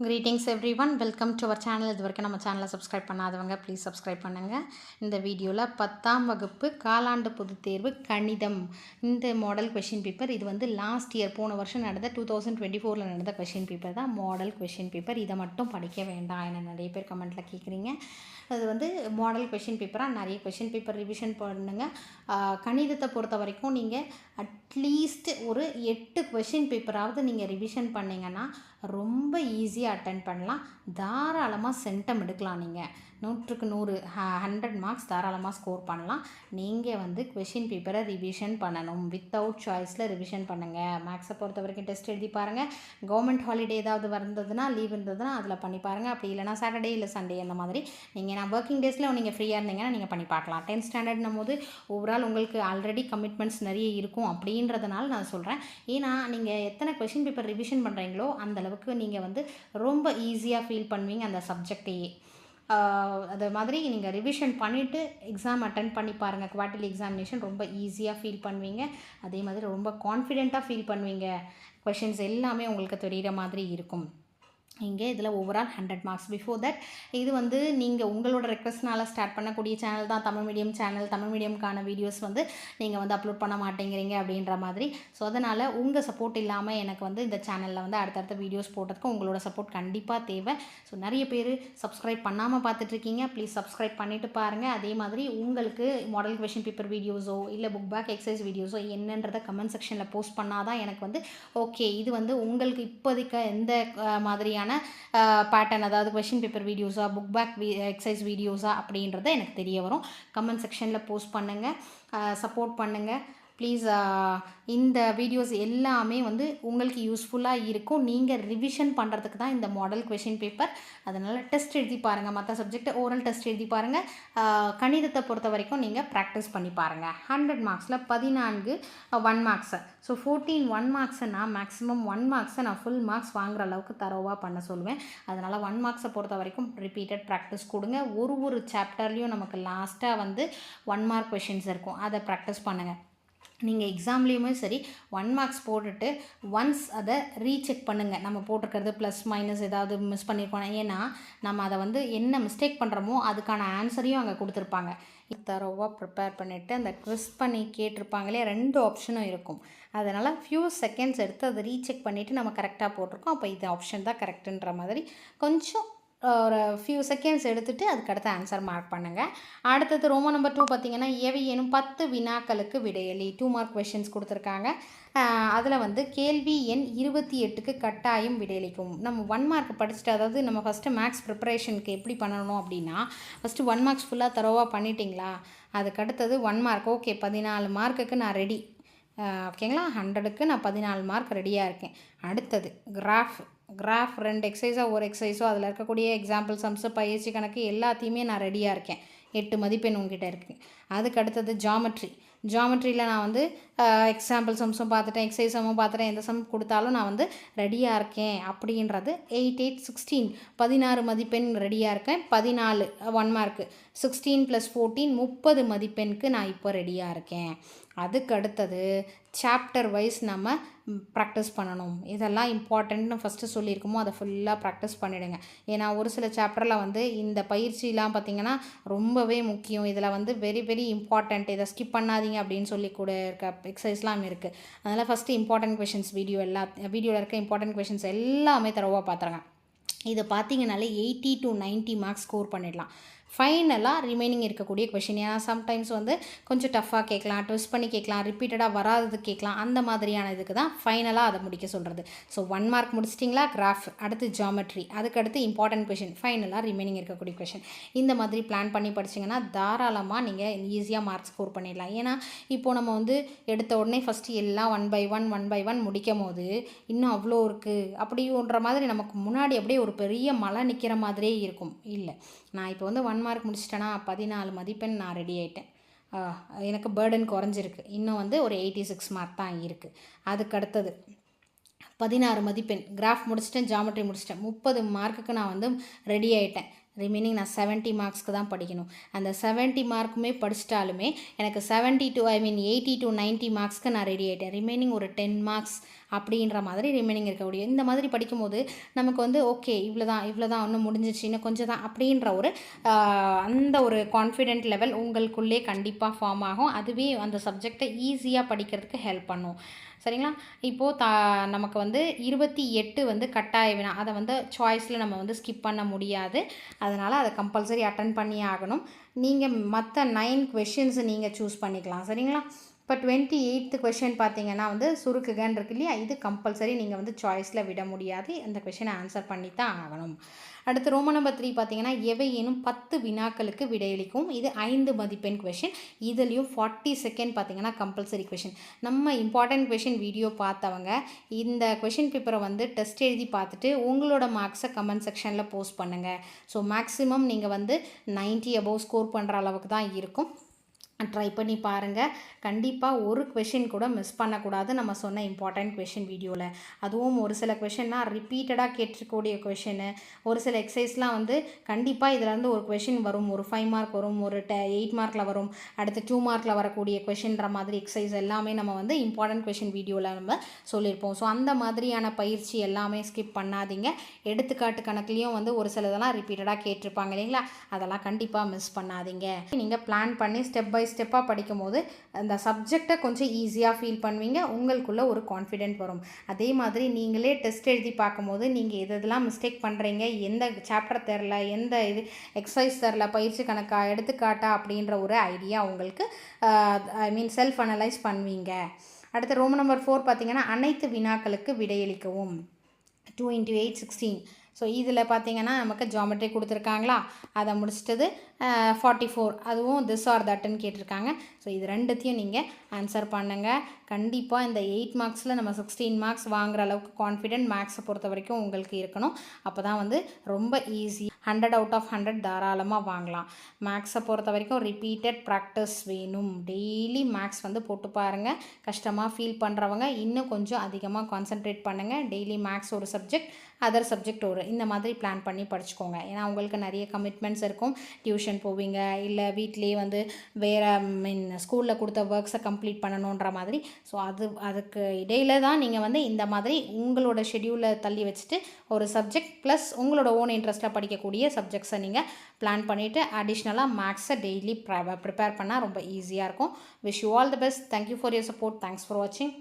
Greetings everyone welcome to our channel இது வரைக்கும் நம்ம சேனலை சப்ஸ்கிரைப் பண்ணாதவங்க ப்ளீஸ் சப்ஸ்கிரைப் பண்ணுங்கள் இந்த வீடியோவில் பத்தாம் வகுப்பு காலாண்டு பொதுத் தேர்வு கணிதம். இந்த மாடல் கொஷின் பேப்பர் இது வந்து லாஸ்ட் இயர் போன வருஷம் நடந்த டூ தௌசண்ட் டுவெண்ட்டி ஃபோரில் நடந்த கொஷின் பேப்பர் தான். மாடல் கொஷின் பேப்பர் இதை மட்டும் படிக்க வேண்டாம் என நிறைய பேர் கமெண்ட்டில் கேட்குறீங்க அது வந்து மாடல் கொஷின் பேப்பராக நிறைய கொஷின் பேப்பர் ரிவிஷன் பண்ணுங்கள் கணிதத்தை பொறுத்த வரைக்கும் நீங்கள் அட்லீஸ்ட் ஒரு எட்டு கொஷின் பேப்பராவது நீங்கள் ரிவிஷன் பண்ணிங்கன்னா ரொம்ப ஈஸியாக அட்டன் பண்ணலாம். தாராளமாக சென்டம் எடுக்கலாம் நீங்கள் நூற்றுக்கு நூறு ஹண்ட்ரட் மார்க்ஸ் தாராளமாக ஸ்கோர் பண்ணலாம். நீங்கள் வந்து கொஷின் பேப்பரை ரிவிஷன் பண்ணணும். வித்தவுட் சாய்ஸில் ரிவிஷன் பண்ணுங்கள் மேக்ஸை பொறுத்த வரைக்கும் டெஸ்ட் எழுதி பாருங்கள் கவர்மெண்ட் ஹாலிடே ஏதாவது வந்ததுன்னா லீவ் இருந்ததுன்னா அதில் பண்ணி பாருங்கள் அப்படி இல்லைனா சாட்டர்டே இல்லை சண்டே அந்த மாதிரி. நீங்கள் நான் ஒர்க்கிங் டேஸில் நீங்கள் ஃப்ரீயாக இருந்தீங்கன்னா நீங்கள் பண்ணி பார்க்கலாம். டென்த் ஸ்டாண்டர்ட்னும் போது ஓவரால் உங்களுக்கு ஆல்ரெடி கமிட்மெண்ட்ஸ் நிறைய இருக்கும் அப்படின்றதுனால நான் சொல்கிறேன் ஏன்னா நீங்கள் எத்தனை கொஷின் பேப்பர் ரிவிஷன் பண்ணுறீங்களோ அந்த அளவுக்கு நீங்கள் வந்து ரொம்ப ஈஸியாக ஃபீல் பண்ணுவீங்க அந்த சப்ஜெக்டையே அது மாதிரி நீங்கள் ரிவிஷன் பண்ணிவிட்டு எக்ஸாம் அட்டன் பண்ணி பாருங்கள் குவார்ட்டர்லி எக்ஸாமினேஷன் ரொம்ப ஈஸியாக ஃபீல் பண்ணுவீங்க. அதே மாதிரி ரொம்ப கான்ஃபிடெண்ட்டாக ஃபீல் பண்ணுவீங்க. கொஷின்ஸ் எல்லாமே உங்களுக்கு தெரிகிற மாதிரி இருக்கும். இங்கே இதில் overall hundred marks before that இது வந்து நீங்கள் உங்களோட ரெக்வஸ்ட்னால் ஸ்டார்ட் பண்ணக்கூடிய சேனல் தான். தமிழ் மீடியம் சேனல் தமிழ் மீடியம்க்கான வீடியோஸ் வந்து நீங்கள் வந்து அப்லோட் பண்ண மாட்டேங்கிறீங்க அப்படின்ற மாதிரி. ஸோ அதனால் உங்கள் சப்போர்ட் இல்லாமல் எனக்கு வந்து இந்த சேனலில் வந்து அடுத்தடுத்த வீடியோஸ் போடுறதுக்கு உங்களோட சப்போர்ட் கண்டிப்பாக தேவை. ஸோ நிறைய பேர் சப்ஸ்கிரைப் பண்ணாமல் பார்த்துட்ருக்கீங்க ப்ளீஸ் சப்ஸ்கிரைப் பண்ணிவிட்டு பாருங்கள் அதே மாதிரி உங்களுக்கு மாடல் கொஷின் பேப்பர் வீடியோஸோ இல்லை புக் பேக் எக்ஸசைஸ் வீடியோஸோ என்னன்றதை கமெண்ட் செக்ஷனில் போஸ்ட் பண்ணால் தான் எனக்கு வந்து ஓகே இது வந்து உங்களுக்கு இப்போதைக்கு எந்த மாதிரியான மாதிரியான பேட்டர்ன் அதாவது கொஷின் பேப்பர் வீடியோஸா புக் பேக் எக்ஸசைஸ் வீடியோஸா அப்படின்றத எனக்கு தெரிய வரும். கமெண்ட் செக்ஷனில் போஸ்ட் பண்ணுங்கள் சப்போர்ட் பண்ணுங்கள் ப்ளீஸ் uh, இந்த வீடியோஸ் எல்லாமே வந்து உங்களுக்கு யூஸ்ஃபுல்லாக இருக்கும். நீங்கள் ரிவிஷன் பண்ணுறதுக்கு தான் இந்த மாடல் கொஷின் பேப்பர் அதனால் டெஸ்ட் எழுதி பாருங்கள் மற்ற சப்ஜெக்ட் ஓரல் டெஸ்ட் எழுதி பாருங்கள் கணிதத்தை பொறுத்த வரைக்கும் நீங்கள் ப்ராக்டிஸ் பண்ணி பாருங்கள் ஹண்ட்ரட் மார்க்ஸில் பதினான்கு ஒன் மார்க்ஸை ஸோ ஃபோர்டீன் ஒன் மார்க்ஸை நான் மேக்ஸிமம் ஒன் மார்க்ஸை நான் ஃபுல் மார்க்ஸ் வாங்குற அளவுக்கு தரோவாக பண்ண சொல்லுவேன். அதனால் ஒன் மார்க்ஸை பொறுத்த வரைக்கும் ரிப்பீட்டட் ப்ராக்டிஸ் கொடுங்க. ஒரு ஒரு சாப்டர்லேயும் நமக்கு லாஸ்ட்டாக வந்து ஒன் மார்க் கொஷின்ஸ் இருக்கும். அதை ப்ராக்டிஸ் பண்ணுங்கள் நீங்கள் எக்ஸாம்லேயுமே சரி ஒன் மார்க்ஸ் போட்டுட்டு ஒன்ஸ் அதை ரீசெக் பண்ணுங்கள் நம்ம போட்டிருக்கிறது ப்ளஸ் மைனஸ் ஏதாவது மிஸ் பண்ணியிருக்கோம் ஏன்னா நம்ம அதை வந்து என்ன மிஸ்டேக் பண்ணுறோமோ அதுக்கான ஆன்சரையும் அங்கே கொடுத்துருப்பாங்க. தரோவாக ப்ரிப்பேர் பண்ணிவிட்டு அந்த க்விஸ் பண்ணி கேட்டிருப்பாங்களே ரெண்டு ஆப்ஷனும் இருக்கும். அதனால் ஃபியூ செகண்ட்ஸ் எடுத்து அதை ரீசெக் பண்ணிவிட்டு நம்ம கரெக்டாக போட்டிருக்கோம். அப்போ இது ஆப்ஷன் தான் கரெக்டுன்ற மாதிரி கொஞ்சம் ஒரு ஃபியூ செகண்ட்ஸ் எடுத்துகிட்டு அதுக்கடுத்து ஆன்சர் மார்க் பண்ணுங்கள் அடுத்தது ரோமோ நம்பர் டூ பார்த்தீங்கன்னா எவை எனும் பத்து வினாக்களுக்கு விடையலி. டூ மார்க் கொஷின்ஸ் கொடுத்துருக்காங்க. அதில் வந்து கேள்வி எண் இருபத்தி எட்டுக்கு கட்டாயம் விடையளிக்கும். நம்ம ஒன் மார்க் படிச்சுட்டு அதாவது நம்ம ஃபஸ்ட்டு மேக்ஸ் ப்ரிப்பரேஷனுக்கு எப்படி பண்ணணும் அப்படின்னா ஃபஸ்ட்டு ஒன் மார்க்ஸ் ஃபுல்லாக தரோவாக பண்ணிட்டீங்களா? அதுக்கடுத்தது ஒன் மார்க் ஓகே பதினாலு மார்க்குக்கு நான் ரெடி ஓகேங்களா ஹண்ட்ரடுக்கு நான் பதினாலு மார்க் ரெடியாக இருக்கேன். அடுத்தது கிராஃப் கிராஃப் ரெண்டு எக்ஸசைஸோ ஒரு எக்ஸசைஸோ அதில் இருக்கக்கூடிய எக்ஸாம்பிள் சம்ஸு பயிற்சி கணக்கு எல்லாத்தையுமே நான் ரெடியாக இருக்கேன். எட்டு மதிப்பெண் உங்ககிட்ட இருக்குது அதுக்கு அடுத்தது ஜாமெட்ரி ஜாமெட்ரியில் நான் வந்து எக்ஸாம்பிள் சம்ஸும் பார்த்துட்டேன் எக்ஸசைஸ் சம்மும் பார்த்துட்டேன் எந்த சம் கொடுத்தாலும் நான் வந்து ரெடியாக இருக்கேன் அப்படின்றது எயிட் எயிட் சிக்ஸ்டீன் பதினாறு மதிப்பெண் ரெடியாக இருக்கேன். பதினாலு one mark sixteen plus fourteen முப்பது மதிப்பெண்க்கு நான் இப்போ ரெடியாக இருக்கேன். அதுக்கு அடுத்தது சாப்டர் வைஸ் நம்ம ப்ராக்டிஸ் பண்ணணும். இதெல்லாம் இம்பார்ட்டன்ட்னு ஃபஸ்ட்டு சொல்லியிருக்கோமோ அதை ஃபுல்லாக ப்ராக்டிஸ் பண்ணிவிடுங்க ஏன்னா ஒரு சில சாப்டரில் வந்து இந்த பயிற்சிலாம் பார்த்திங்கன்னா ரொம்பவே முக்கியம். இதில் வந்து வெரி வெரி இம்பார்ட்டண்ட் இதை ஸ்கிப் பண்ணாதீங்க அப்படின்னு சொல்லி கூட இருக்க எக்ஸசைஸ்லாம் இருக்குது அதனால் ஃபஸ்ட்டு இம்பார்ட்டன்ட் கொஷின்ஸ் வீடியோ எல்லா வீடியோவில் இருக்க இம்பார்ட்டன்ட் கொஷின்ஸ் எல்லாமே தரவாக பார்த்துருங்க இதை பார்த்தீங்கனாலே எயிட்டி டு 90 மார்க்ஸ் ஸ்கோர் பண்ணிடலாம். ஃபைனலாக ரிமைனிங் இருக்கக்கூடிய கொஷின் ஏன்னா சம்டைம்ஸ் வந்து கொஞ்சம் டஃப்பாக கேட்கலாம் ட்விஸ்ட் பண்ணி கேட்கலாம் ரிப்பீட்டடாக வராதது கேட்கலாம் அந்த மாதிரியான இதுக்கு தான் ஃபைனலாக அதை முடிக்க சொல்கிறது ஸோ ஒன் மார்க் முடிச்சிட்டிங்களா? கிராஃப் அடுத்து ஜாமெட்ரி அதுக்கடுத்து இம்பார்ட்டன்ட் கொஷின் ஃபைனலாக ரிமைனிங் இருக்கக்கூடிய கொஷின் இந்த மாதிரி பிளான் பண்ணி படிச்சிங்கன்னா தாராளமாக நீங்கள் ஈஸியாக மார்க் ஸ்கோர் பண்ணிடலாம். ஏன்னா இப்போது நம்ம வந்து எடுத்த உடனே ஃபஸ்ட்டு எல்லாம் one by one one by one முடிக்கும் போது இன்னும் அவ்வளோ இருக்குது அப்படின்ற மாதிரி நமக்கு முன்னாடி அப்படியே ஒரு பெரிய மலை நிற்கிற மாதிரியே இருக்கும். இல்லை. நான் இப்போ வந்து ஒன் மார்க் முடிச்சிட்டேன்னா பதினாலு மதிப்பெண் நான் ரெடி ஆகிட்டேன் எனக்கு பேர்டன் குறைஞ்சிருக்கு. இன்னும் வந்து ஒரு எயிட்டி சிக்ஸ் மார்க் தான் இருக்குது அதுக்கு அடுத்தது பதினாறு மதிப்பெண். கிராஃப் முடிச்சிட்டேன் ஜாமெட்ரி முடிச்சிட்டேன். முப்பது மார்க்குக்கு நான் வந்து ரெடி ஆகிட்டேன் ரிமைனிங் நான் 70 மார்க்ஸ்க்கு தான் படிக்கணும். அந்த 70 மார்க்குமே படிச்சிட்டாலுமே எனக்கு 70 to I mean eighty to 90 மார்க்ஸ்க்கு நான் ரெடி ஆகிட்டேன் ரிமைனிங் ஒரு டென் மார்க்ஸ் அப்படின்ற மாதிரி ரிமைனிங் இருக்கக்கூடிய. இந்த மாதிரி படிக்கும்போது நமக்கு வந்து ஓகே இவ்வளோ தான் இவ்வளோ தான் இன்னும் முடிஞ்சிச்சு இன்னும் கொஞ்சம் தான் அப்படின்ற ஒரு அந்த ஒரு கான்ஃபிடென்ட் லெவல் உங்களுக்குள்ளே கண்டிப்பாக ஃபார்ம் ஆகும். அதுவே அந்த சப்ஜெக்டை ஈஸியாக படிக்கிறதுக்கு ஹெல்ப் பண்ணும். சரிங்களா? இப்போது தா நமக்கு வந்து இருபத்தி எட்டு வந்து கட்டாய வினா. அதை வந்து சாய்ஸில் நம்ம வந்து ஸ்கிப் பண்ண முடியாது. அதனால் அதை கம்பல்சரி அட்டன் பண்ணி ஆகணும். நீங்கள் மற்ற நைன் கொஷின்ஸ் நீங்கள் சூஸ் பண்ணிக்கலாம். சரிங்களா? இப்போ டுவெண்ட்டி எயித்து கொஷின் பார்த்தீங்கன்னா வந்து சுருக்குகன்னு இருக்கு இல்லையா? இது கம்பல்சரி நீங்கள் வந்து சாய்ஸில் விட முடியாது. அந்த கொஷினை ஆன்சர் பண்ணி தான் ஆகணும். அடுத்து ரோம நம்பர் த்ரீ பார்த்தீங்கன்னா எவையேனும் பத்து வினாக்களுக்கு விடையளிக்கும். இது ஐந்து மதிப்பெண் கொஷின் இதுலேயும் ஃபார்ட்டி செகண்ட் பார்த்தீங்கன்னா கம்பல்சரி கொஷின் நம்ம இம்பார்ட்டன்ட் கொஷின் வீடியோ பார்த்தவங்க இந்த கொஷின் பேப்பரை வந்து டெஸ்ட் எழுதி பார்த்துட்டு உங்களோட மார்க்ஸை கமெண்ட் செக்ஷனில் போஸ்ட் பண்ணுங்கள் ஸோ மேக்ஸிமம் நீங்கள் வந்து நைன்ட்டி அபவ் ஸ்கோர் பண்ணுற அளவுக்கு தான் இருக்கும். ட்ரை பண்ணி பாருங்கள் கண்டிப்பாக ஒரு கொஷின் கூட மிஸ் பண்ணக்கூடாது. நம்ம சொன்ன இம்பார்ட்டண்ட் கொஷின் வீடியோவில் அதுவும் ஒரு சில கொஷின்னா ரிப்பீட்டடாக கேட்டிருக்கக்கூடிய கொஷினு ஒரு சில எக்ஸசைஸ்லாம் வந்து கண்டிப்பாக இதுலேருந்து ஒரு கொஷின் வரும். ஒரு ஃபைவ் மார்க் வரும். ஒரு டெ எயிட் மார்க்கில் வரும். அடுத்து டூ மார்க்கில் வரக்கூடிய கொஷின்ற மாதிரி எக்ஸசைஸ் எல்லாமே நம்ம வந்து இம்பார்ட்டன்ட் கொஷின் வீடியோவில் நம்ம சொல்லியிருப்போம் ஸோ அந்த மாதிரியான பயிற்சி எல்லாமே ஸ்கிப் பண்ணாதீங்க. எடுத்துக்காட்டு கணக்குலேயும் வந்து ஒரு சிலதெல்லாம் ரிப்பீட்டடாக கேட்டிருப்பாங்க இல்லைங்களா? அதெல்லாம் கண்டிப்பாக மிஸ் பண்ணாதீங்க. நீங்கள் பிளான் பண்ணி ஸ்டெப் பை ஸ்டெப்பாக படிக்கும் போது அந்த சப்ஜெக்டை கொஞ்சம் ஈஸியாக ஃபீல் பண்ணுவீங்க உங்களுக்குள்ளே ஒரு கான்ஃபிடென்ட் வரும். அதே மாதிரி நீங்களே டெஸ்ட் எழுதி பார்க்கும்போது நீங்கள் எது எதெல்லாம் மிஸ்டேக் பண்ணுறீங்க எந்த சாப்டர் தெரில எந்த இது எக்ஸசைஸ் தெரில பயிற்சி கணக்கா எடுத்துக்காட்டா அப்படின்ற ஒரு ஐடியா உங்களுக்கு ஐ மீன் செல்ஃப் அனலைஸ் பண்ணுவீங்க. அடுத்து ரூம் நம்பர் ஃபோர் பார்த்தீங்கன்னா அனைத்து வினாக்களுக்கு விடையளிக்கவும். Two into eight sixteen so இதில் பார்த்தீங்கன்னா நமக்கு ஜாமெட்ரி கொடுத்துருக்காங்களா? அதை முடிச்சிட்டது ஃபார்ட்டி ஃபோர் அதுவும் திஸ் ஆர் தட்டுன்னு கேட்டிருக்காங்க. ஸோ இது ரெண்டுத்தையும் நீங்கள் ஆன்சர் பண்ணுங்கள் கண்டிப்பாக இந்த எயிட் மார்க்ஸில் நம்ம சிக்ஸ்டீன் மார்க்ஸ் வாங்குகிற அளவுக்கு கான்ஃபிடென்ட் மேக்ஸை பொறுத்த வரைக்கும் உங்களுக்கு இருக்கணும். அப்போ தான் வந்து ரொம்ப easy hundred out of hundred தாராளமாக வாங்கலாம். மேக்ஸை பொறுத்த வரைக்கும் ரிப்பீட்டட் ப்ராக்டிஸ் வேணும். டெய்லி மேக்ஸ் வந்து போட்டு பாருங்கள் கஷ்டமாக ஃபீல் பண்ணுறவங்க இன்னும் கொஞ்சம் அதிகமாக கான்சென்ட்ரேட் பண்ணுங்கள் டெய்லி மேக்ஸ் ஒரு சப்ஜெக்ட் அதர் சப்ஜெக்ட் ஒரு. இந்த மாதிரி பிளான் பண்ணி படிச்சுக்கோங்க. ஏன்னா உங்களுக்கு நிறைய கமிட்மெண்ட்ஸ் இருக்கும். டியூஷன் போவீங்க இல்லை வீட்லேயே வந்து வேறு மீன் ஸ்கூலில் கொடுத்த ஒர்க்ஸை கம்ப்ளீட் பண்ணணுன்ற மாதிரி. ஸோ அது அதுக்கு இடையில தான் நீங்கள் வந்து இந்த மாதிரி உங்களோட ஷெடியூலில் தள்ளி வச்சுட்டு ஒரு சப்ஜெக்ட் ப்ளஸ் உங்களோட ஓன் இன்ட்ரெஸ்ட்டில் படிக்கக்கூடிய சப்ஜெக்ட்ஸை நீங்கள் பிளான் பண்ணிவிட்டு அடிஷ்னலாக மேக்ஸை டெய்லி ப்ரிப்பேர் பண்ணால் ரொம்ப ஈஸியாக இருக்கும். Wish you all the best thank you for your support thanks for வாட்சிங்